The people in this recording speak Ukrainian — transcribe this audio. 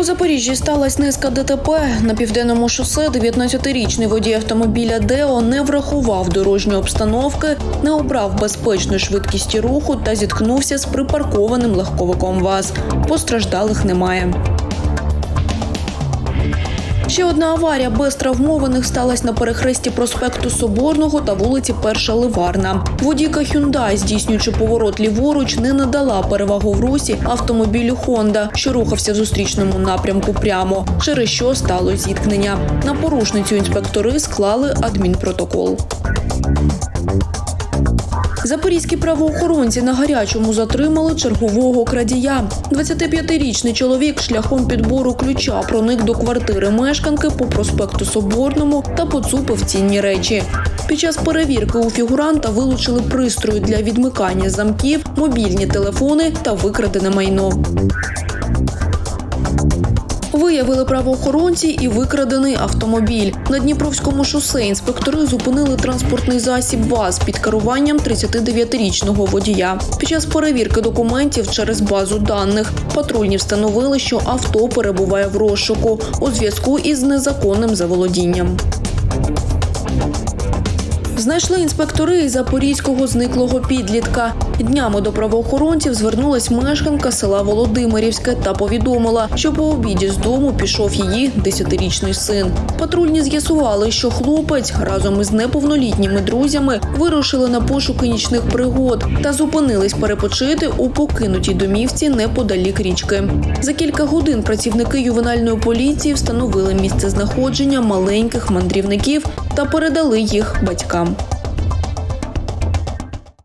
У Запоріжжі сталася низка ДТП. На південному шосе 19-річний водій автомобіля Део не врахував дорожньої обстановки, не обрав безпечну швидкість руху та зіткнувся з припаркованим легковиком ВАЗ. Постраждалих немає. Ще одна аварія без травмованих сталася на перехресті проспекту Соборного та вулиці Перша Ливарна. Водійка Hyundai, здійснюючи поворот ліворуч, не надала перевагу в русі автомобілю Honda, що рухався в зустрічному напрямку прямо, через що стало зіткнення. На порушницю інспектори склали адмінпротокол. Запорізькі правоохоронці на гарячому затримали чергового крадія. 25-річний чоловік шляхом підбору ключа проник до квартири мешканки по проспекту Соборному та поцупив цінні речі. Під час перевірки у фігуранта вилучили пристрої для відмикання замків, мобільні телефони та викрадене майно. Виявили правоохоронці і викрадений автомобіль. На Дніпровському шосе інспектори зупинили транспортний засіб ВАЗ під керуванням 39-річного водія. Під час перевірки документів через базу даних патрульні встановили, що авто перебуває в розшуку у зв'язку із незаконним заволодінням. Знайшли інспектори із запорізького зниклого підлітка. Днями до правоохоронців звернулась мешканка села Володимирівське та повідомила, що по обіді з дому пішов її 10-річний син. Патрульні з'ясували, що хлопець разом із неповнолітніми друзями вирушили на пошуки нічних пригод та зупинились перепочити у покинутій домівці неподалік річки. За кілька годин працівники ювенальної поліції встановили місце знаходження маленьких мандрівників та передали їх батькам.